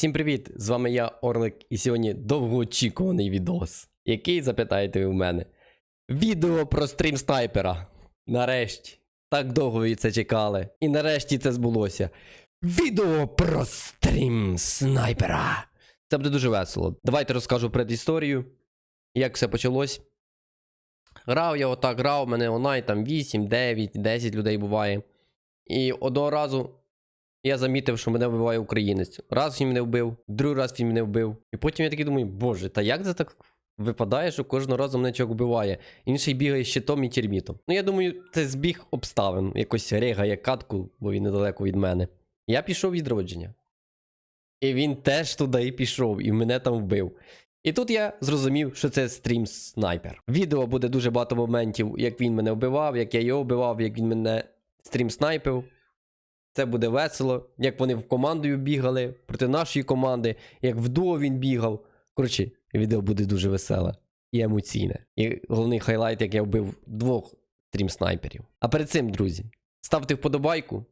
Всім привіт! З вами я, Орлик, і сьогодні довгоочікуваний відос. Який запитаєте ви в мене? Відео про стрім снайпера. Нарешті. Так довго ви це чекали. І нарешті це збулося. Відео про стрім снайпера. Це буде дуже весело. Давайте розкажу предісторію, як все почалось. Грав я отак, грав, у мене онлайн там 8, 9, 10 людей буває. І одного разу я замітив, що мене вбиває українець. Раз він мене вбив, другий раз він мене вбив. І потім я такий думаю, боже, та як це так випадає, що кожного разу мене чоловік вбиває? Інший бігає щитом і термітом. Ну я думаю, це збіг обставин. Якось ригає катку, бо він недалеко від мене. Я пішов відродження. І він теж туди пішов, і мене там вбив. І тут я зрозумів, що це стрім снайпер. Відео буде дуже багато моментів, як він мене вбивав, як я його вбивав, як він мене стрім снайпив. Це буде весело, як вони в командою бігали проти нашої команди, як в дуо він бігав. Коротше, відео буде дуже веселе і емоційне. І головний хайлайт, як я вбив двох стрім-снайперів. А перед цим, друзі, ставте вподобайку,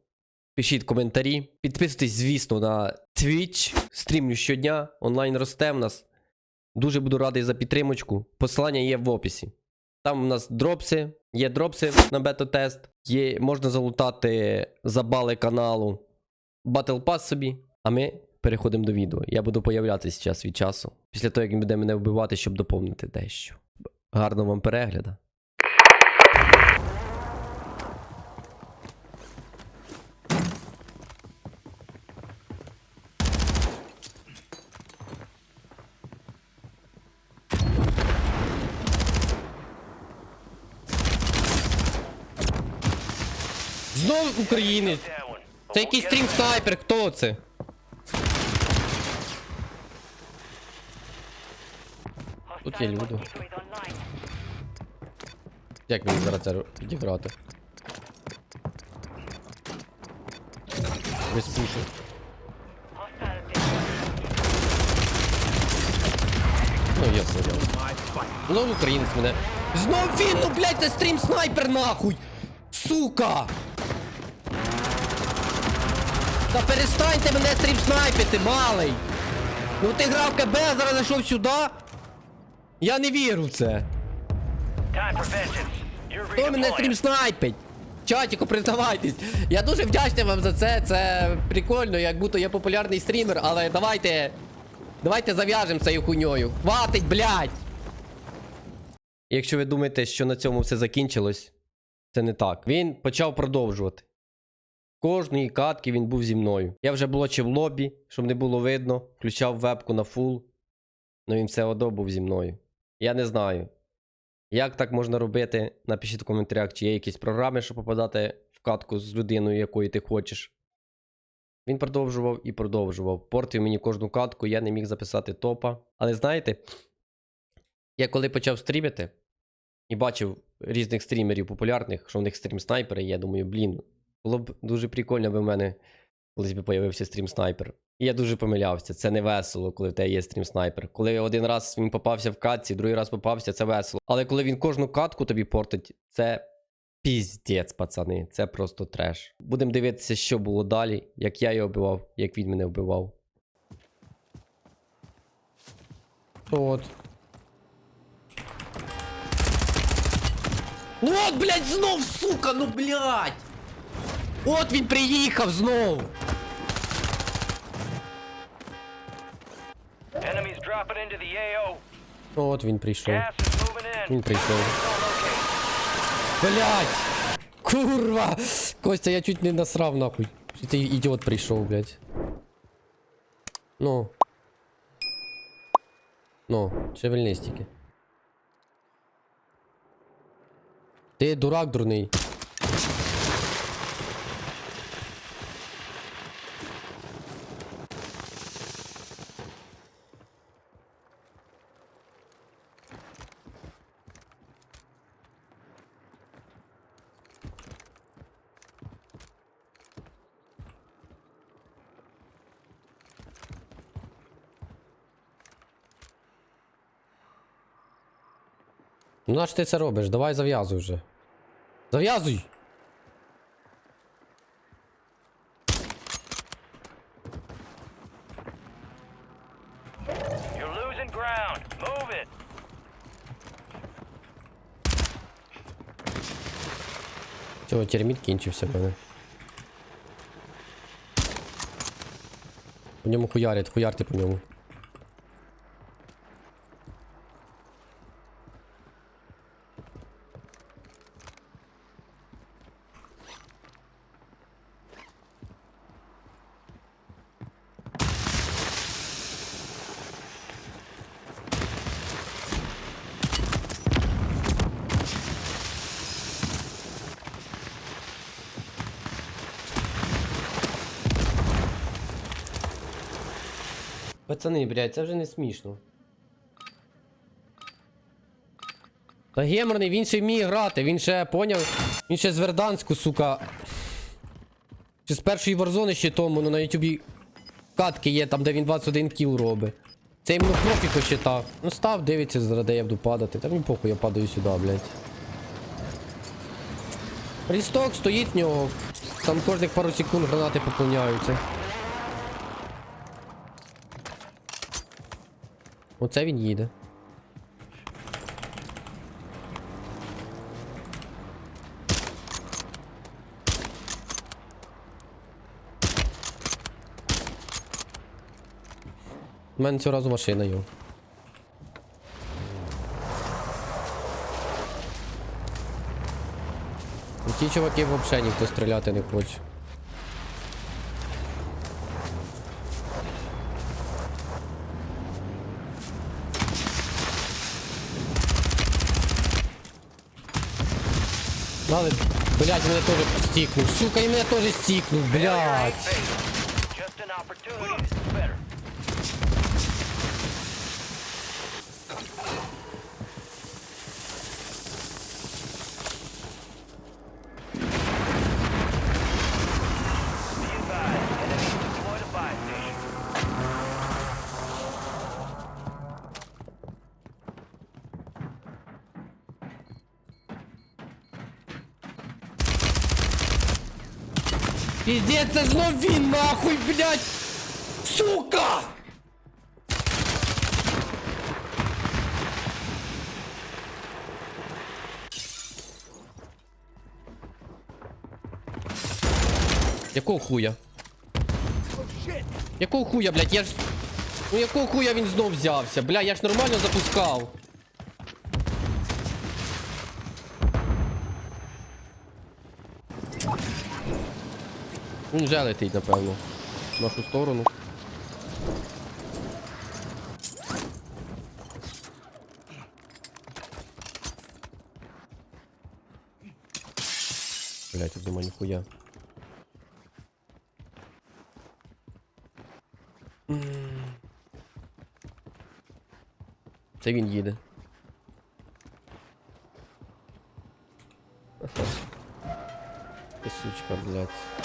пишіть коментарі, підписуйтесь, звісно, на Twitch. Стрімлю щодня, онлайн росте в нас. Дуже буду радий за підтримочку. Посилання є в описі. Там у нас дропси, є дропси на бета-тест, є, можна залутати за бали каналу Battle Pass собі. А ми переходимо до відео. Я буду появлятися час від часу. Після того, як він буде мене вбивати, щоб доповнити дещо. Гарного вам перегляду. Знову українець! Це якийсь стрім снайпер, хто це? Тут є люди. Як мені зараз це відіграти? Без пушу. Ну, я понял. Знову українець мене. Знов він, ну блядь, це стрім снайпер нахуй! Сука! Та перестаньте мене стрім снайпити, малий! Ну ти грав КБ, а зараз зайшов сюди? Я не вірю в це. Хто мене стрім снайпить? Чатіку, признавайтесь. Я дуже вдячний вам за це. Це прикольно, як будто я популярний стрімер, але давайте. Давайте зав'яжемо цією хуйньою. Хватить, блядь! Якщо ви думаєте, що на цьому все закінчилось, це не так. Він почав продовжувати. Кожної катки він був зі мною. Я вже блочив лобі, щоб не було видно, включав вебку на фул. Ну він все одно був зі мною. Я не знаю. Як так можна робити? Напишіть в коментарях, чи є якісь програми, щоб попадати в катку з людиною, якої ти хочеш. Він продовжував і продовжував. Портив мені кожну катку, я не міг записати топа. Але знаєте, я коли почав стрімити і бачив різних стрімерів популярних, що в них стрім снайпери, я думаю, блін, було б дуже прикольно, аби в мене колись би появився стрім снайпер. І я дуже помилявся. Це не весело, коли в тебе є стрім снайпер. Коли один раз він попався в катці, другий раз попався, це весело. Але коли він кожну катку тобі портить, це піздець, пацани. Це просто треш. Будемо дивитися, що було далі, як я його вбивав, як він мене вбивав. От. От, блядь, знов, сука, ну блядь! От він приїхав знов! Enemies dropping into the AO. От він прийшов. Gas is moving in. Він прийшов. Zone located. Блять! Курва! Костя, я чуть не насрав нахуй. Що цей ідіот прийшов, блять. Ну. Ну, шевельнись тільки. Ти дурак дурний. Ну наш ти це робиш? Давай зав'язуй вже. Зав'язуй! Все, терміт кінчився, певне. По ньому хуярять, хуярте по ньому. Пацани, блядь, це вже не смішно. Та геморний, він ще вміє грати, він ще поняв. Він ще з Верданську, сука. Чи з першої варзони ще тому, ну на ютубі катки є, там де він 21 кіл робить. Це йому профіку считав. Ну став, дивиться, зараз я буду падати. Та мені похуй, я падаю сюди, блядь. Рісток стоїть в нього. Там кожних пару секунд гранати поповняються. Оце він їде. У мене цього разу машина його. Ну, Ті чуваки взагалі ніхто стріляти не хоче. Але, Блять, мене тоже стікнув. Сука, і мене тоже стікнув, Failure Піздець, це знов він, нахуй, блядь! Сука! Якого хуя? Якого хуя, блядь, я ж... Ну якого хуя він знов взявся? Бля, я ж нормально запускав. Він вже летить, напевно. В нашу сторону. Блять, тут нема ніхуя. М. Це він їде. Ти сучка, блядь.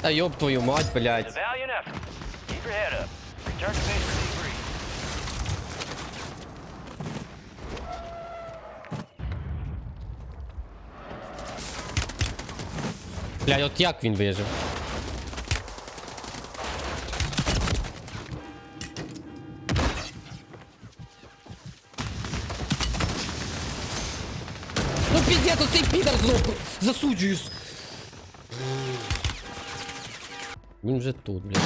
Та ёб твою мать, блядь. Блядь, от як він вижив? Ну піздець, оцей підар знов. Він вже тут, блядь.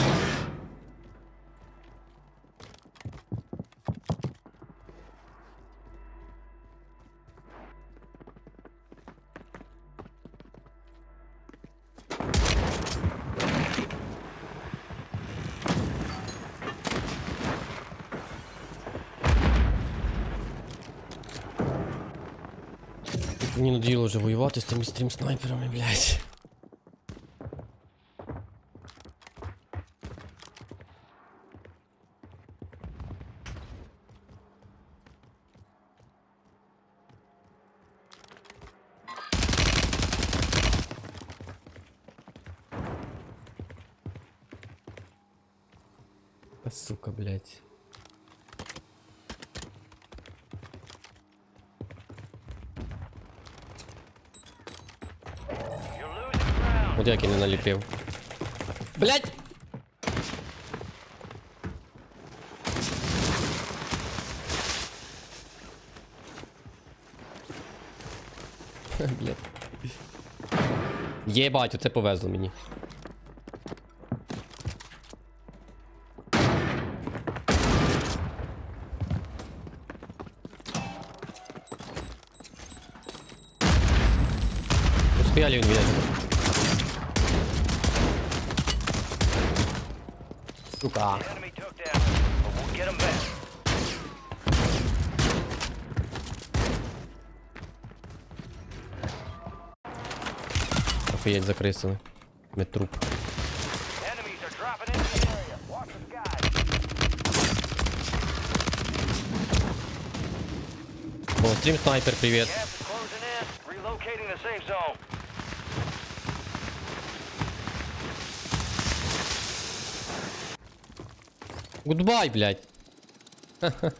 Мені надоїло вже воювати з тими стрім снайперами, блядь. як я не наліпив. Блять! Блять. Єбать, оце повезло мені. Успіяли він мене. Area. Watch the skies. О, стрім снайпер, привіт. Gas is closing in. Relocating the safe zone. Гудбай, блядь. Ха-ха.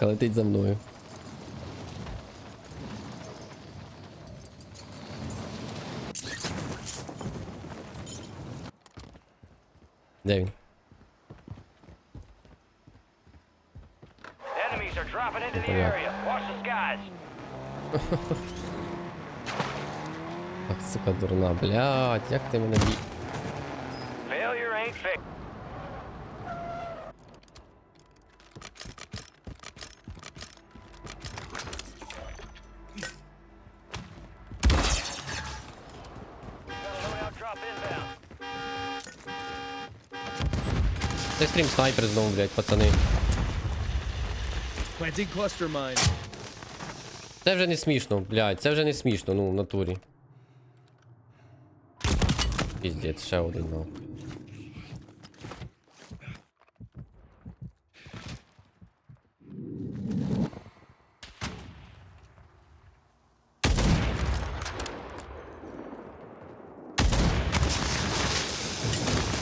Летить за мною. Де він? Enemies are dropping into the area. Watch the skies. Ах, сука, дурна, блядь, як ти мене бі... Це стрім снайпер знову, блядь, пацани. Planting cluster mine. Це вже не смішно, блядь, це вже не смішно, ну, в натурі. Піздець, ще один, ну.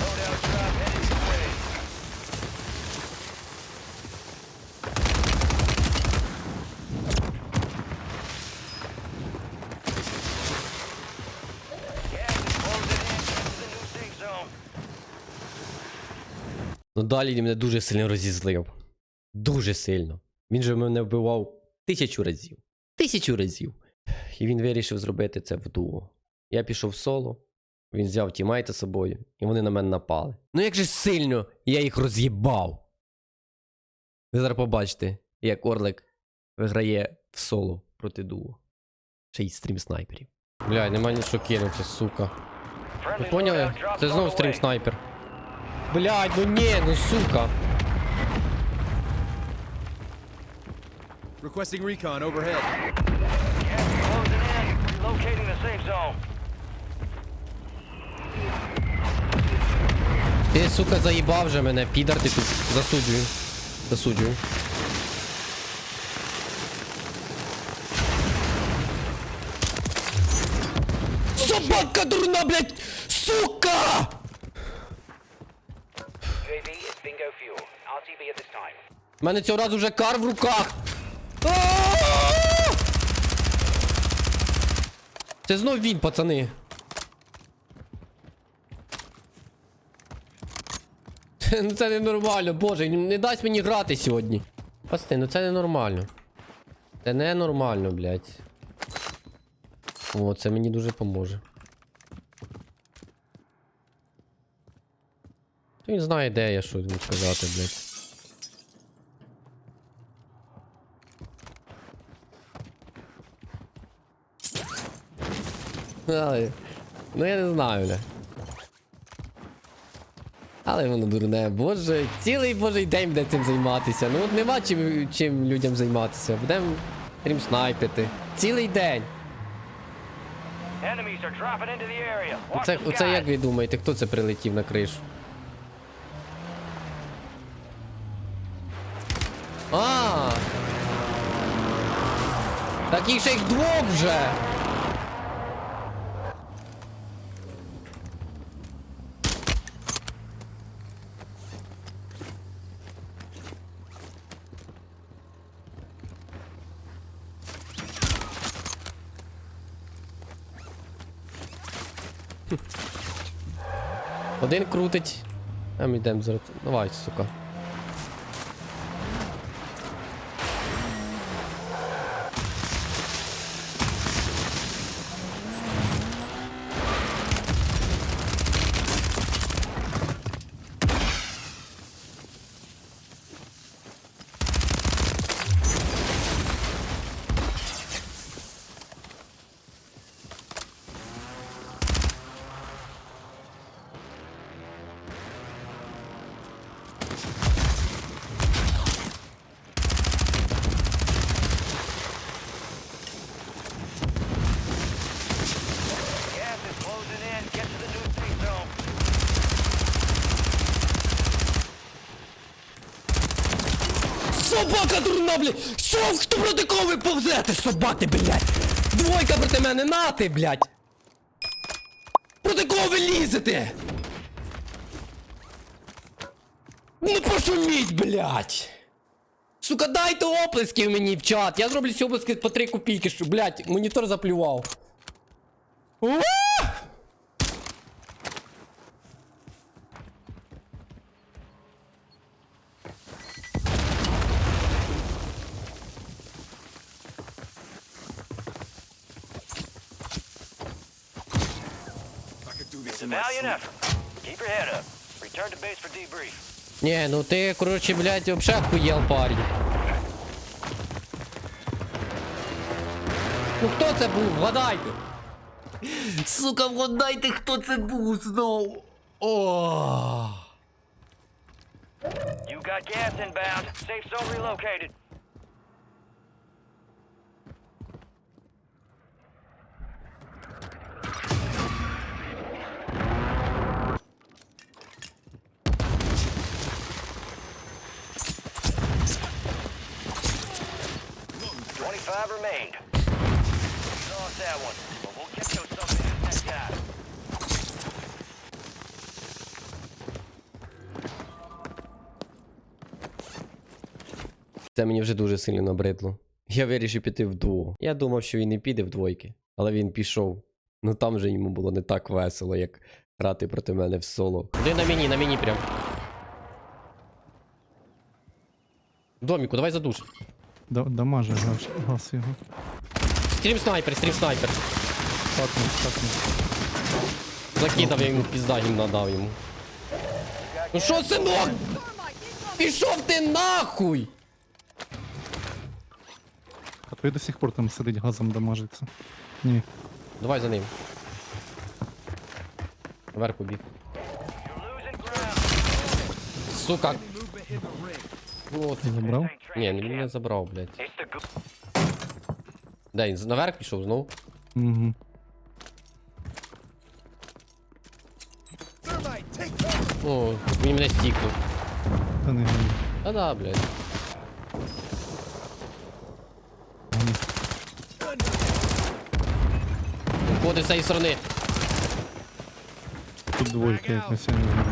Loadout drop headed your way. Gas is closing in to the new safe zone. Ну далі він мене дуже сильно розізлив. Дуже сильно. Він же мене вбивав тисячу разів. Тисячу разів. І він вирішив зробити це в дуо. Я пішов в соло, він взяв тімейта з собою, і вони на мене напали. Ну як же сильно я їх роз'їбав. Ви зараз побачите, як Орлик виграє в соло проти дуо. Ще й стрім снайперів. Бля, нема нічого кинути, сука. Ви поняли? Це знову стрім снайпер. Блядь, ну ні, ну сука. Requesting recon overhead. Closing in. Relocating the safe zone. Ти, сука, заїбав же мене, підар ти тут. Засуджую. Засуджую. Собака дурна, блядь! Сука! У мене цього разу вже кар в руках. Це знов він, пацани. Ну це ненормально, боже, не дасть мені грати сьогодні. Пасти, ну це ненормально. Це ненормально, блядь. О, це мені дуже поможе. Він знає, де я що йому сказати, блядь. Але, ну я не знаю, бля. Але воно дурне, боже, цілий божий день буде цим займатися. Ну от нема чим, чим людям займатися. Будемо крім снайпити. Цілий день. Оце, оце як ви думаєте, хто це прилетів на кришу? А! Так їх ще їх двох вже! Один крутить. А ми йдемо зараз. Давай, сука. Собака дурна, блядь! Що хто проти кого ви повзете, собаки, блядь? Двойка проти мене, нати, блядь! Проти кого ви лізете? Ну пошуміть, блядь! Сука, дайте оплесків мені в чат. Я зроблю ці оплески по 3 копійки, що, блядь, монітор заплював. Valiant effort. Keep your head up. Return to base for debrief. Не, ну ты, короче, блядь, вообще охуел, парень. Ну хто це був? Вгадайте. Сука, вгадайте, хто це був знову. О. You got gas inbound. Safe zone relocated. Twenty-five remained. Lost that one, but we'll get those something next guy. Це мені вже дуже сильно набридло. Я вирішив піти вдвох. Я думав, що він не піде в двойки, але він пішов. Ну там же йому було не так весело, як грати проти мене в соло. Де на мені, на мені прям. Доміку, давай задуш. Да, дамаже газ, газ його. Стрім снайпер, стрім снайпер. Такнув, такнув. Закидав я йому пізда гімна дав йому. Ну що, синок? Пішов ти нахуй! А той до сих пор там сидить газом дамажиться. Ні. Давай за ним. Вверх побіг. Сука. Movement in the ring. От. Ти забрав? Ні, він мене забрав, блядь. Де він? Наверх пішов знову? Угу. Cover. О, він мене стікнув. Та не гай. Та да, блядь. Виходить з цієї сторони. Тут двойка якась, я не знаю.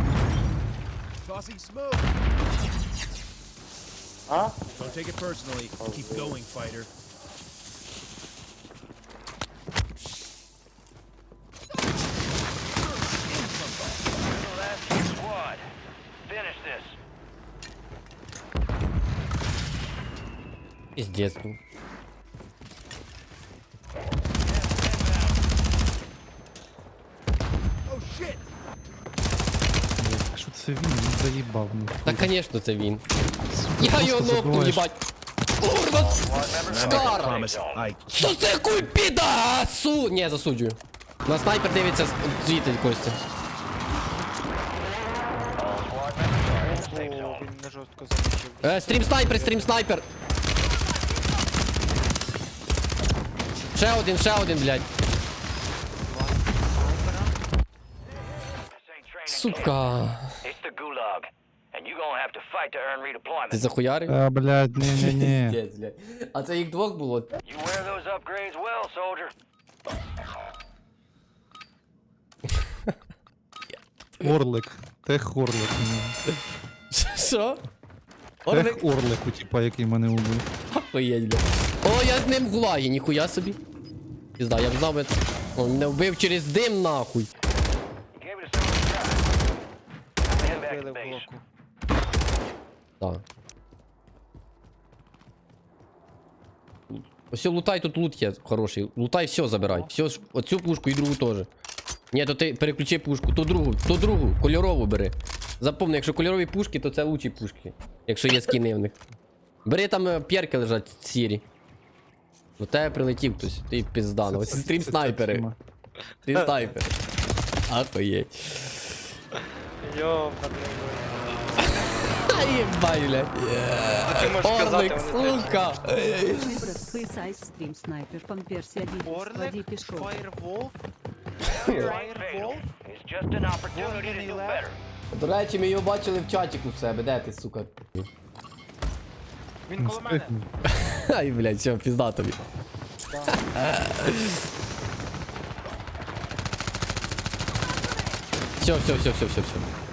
Tossing smoke. Don't take it personally. Keep going, fighter. the last squad. Finish this. Піздець був. Заїбав. Ну. Та, звісно, це він. Я його нокнув, їбать. Курва! Скара! Що це хуй піда? Су... Ні, засуджую. На снайпер дивиться звідти Костя. Zone. Він не жорстко замочив. Е, стрім снайпер, стрім снайпер. Ще один, ще один, блядь. Сука. It's the gulag. And you gonna have to fight to earn Ти redeployment. захуярив? А, блядь, ні-ні-ні. Блядь. А це їх двох було? You wear those upgrades well, soldier. Орлик. Тех Орлик. Що? Орлик? Тех Орлик, у типа, який мене убив. Охуєть, блядь. О, я з ним в гулагі, ніхуя собі. Пізда, я б знав би. О, мене вбив через дим нахуй. You gave it a silver shot. Head back Били to в base. Так. Ось лутай, тут лут є хороший. Лутай, все забирай. Все, оцю пушку і другу теж. Ні, то ти переключи пушку, то другу, то другу, кольорову бери. Запомни, якщо кольорові пушки, то це лучші пушки. Якщо є скіни в них. Бери там е, п'єрки лежать сірі. До тебе прилетів хтось, ти піздано. Ось стрім снайпери. Стрім снайпери. Ахуєть. Йо, єбай, блядь. ти можеш Орлик, вони сука. Сайз стрім снайпер, памперсі один, Орлик, пішов. Фаєрволф, Failure ain't fatal. Firewall? It's just an opportunity to do better. До речі, ми його бачили в чаті у себе. Де ти, сука? Він коло мене. Ай, блядь, все, пізда тобі. Все, все, все, все, все, все.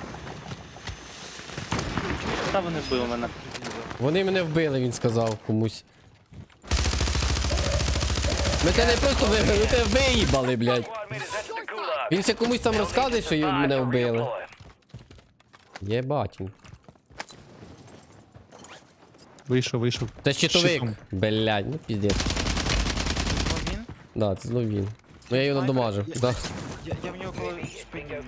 Та вони вбили мене. Вони мене вбили, він сказав комусь. Ми тебе не просто вибили, ми тебе виїбали, блядь. Він ще комусь там розказує, що й- мене to вбили. Єбать. Вийшов, вийшов. Це щитовик. Щитом. Блядь, ну піздець. він? Да, це знов він. Ну я його надамажив. Да. Я, я в нього коли спині.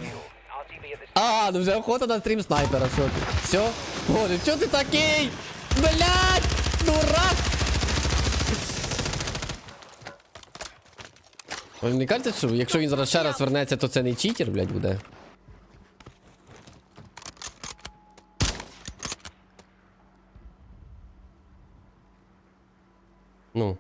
А, ну вже охота на стрім снайпера, що ти? Все? Боже, чо ти такий? Блядь! Дурак! Ви Мені кажете, що якщо він зараз ще раз вернеться, то це не читер, блядь, буде. Ну.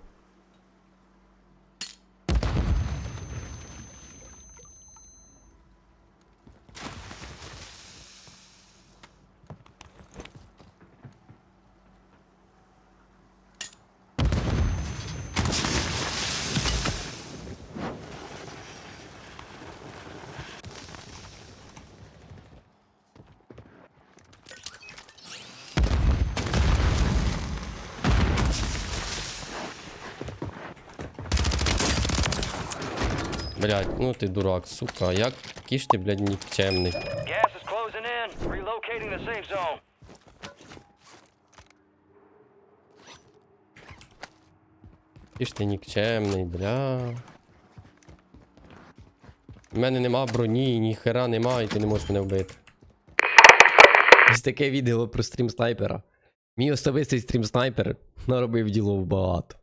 Блядь, ну ти дурак, сука. Як ж ти, блядь, нікчемний. Ж ти нікчемний, бля. У мене нема броні, ні хера нема, і ти не можеш мене вбити. Ось таке відео про стрім снайпера. Мій особистий стрім снайпер наробив ділов багато.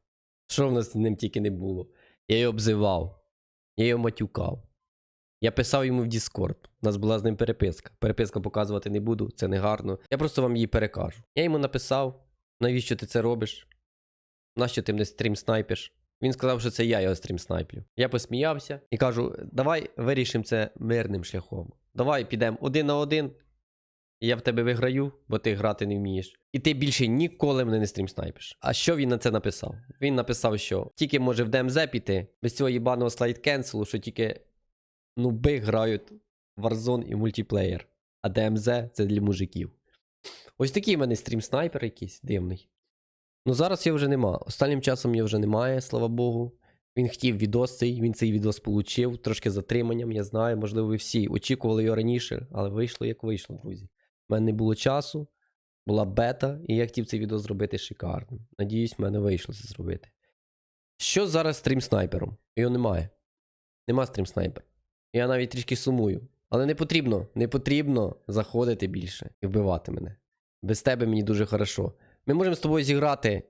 Що в нас з ним тільки не було. Я його обзивав, я його матюкав. Я писав йому в Discord. У нас була з ним переписка. Переписка показувати не буду, це не гарно. Я просто вам її перекажу. Я йому написав, навіщо ти це робиш? Нащо ти мене стрім снайпиш? Він сказав, що це я його стрім снайплю. Я посміявся і кажу: давай вирішимо це мирним шляхом. Давай підемо один на один. Я в тебе виграю, бо ти грати не вмієш. І ти більше ніколи мене не стрім снайпиш. А що він на це написав? Він написав, що тільки може в ДМЗ піти без цього їбаного слайд кенселу, що тільки нуби грають Warzone і мультиплеєр. А ДМЗ це для мужиків. Ось такий в мене стрім снайпер якийсь дивний. Ну зараз його вже нема. Останнім часом його вже немає, слава Богу. Він хотів відос цей, він цей відос получив, трошки затриманням, я знаю. Можливо, ви всі очікували його раніше, але вийшло як вийшло, друзі. У мене не було часу, була бета, і я хотів цей відео зробити шикарним. Надіюсь, в мене вийшло це зробити. Що зараз з стрім снайпером? Його немає. Нема стрім снайпера. Я навіть трішки сумую. Але не потрібно, не потрібно заходити більше і вбивати мене. Без тебе мені дуже хорошо. Ми можемо з тобою зіграти.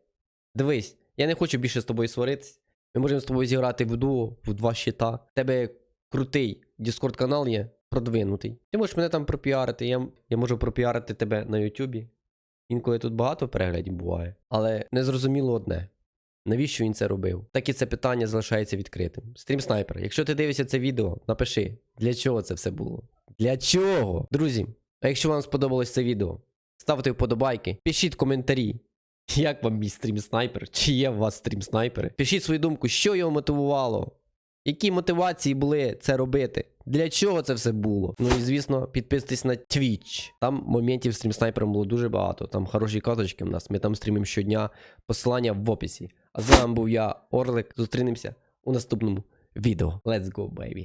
Дивись, я не хочу більше з тобою сваритись. Ми можемо з тобою зіграти в дуо, в два щита. У тебе крутий Discord канал є, продвинутий. Ти можеш мене там пропіарити. Я, я можу пропіарити тебе на Ютубі. Інколи тут багато переглядів буває. Але незрозуміло одне. Навіщо він це робив? Так і це питання залишається відкритим. Стрім снайпер, якщо ти дивишся це відео, напиши, для чого це все було? Для чого? Друзі, а якщо вам сподобалось це відео, ставте вподобайки, пишіть коментарі. Як вам мій стрім снайпер? Чи є у вас стрім снайпери? Пишіть свою думку, що його мотивувало. Які мотивації були це робити? Для чого це все було? Ну і звісно, підписуйтесь на Twitch. Там моментів стрім снайпером було дуже багато. Там хороші каточки в нас. Ми там стрімимо щодня. Посилання в описі. А з вами був я, Орлик. Зустрінемося у наступному відео. Let's go, baby!